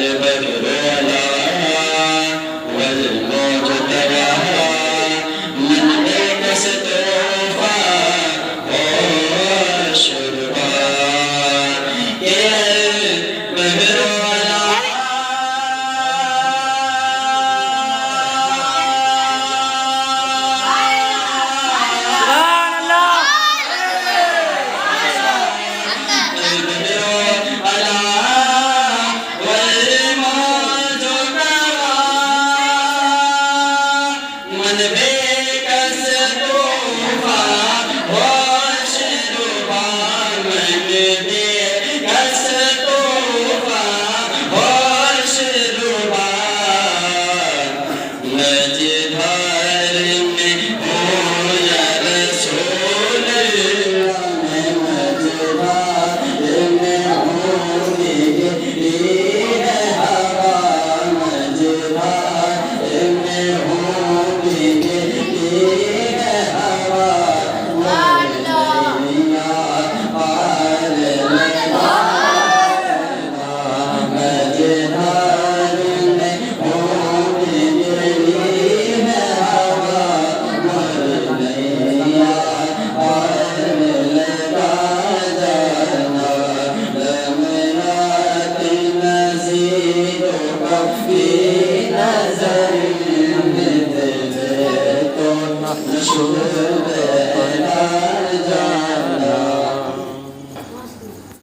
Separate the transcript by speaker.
Speaker 1: البدر لا والموت تلاها نشوف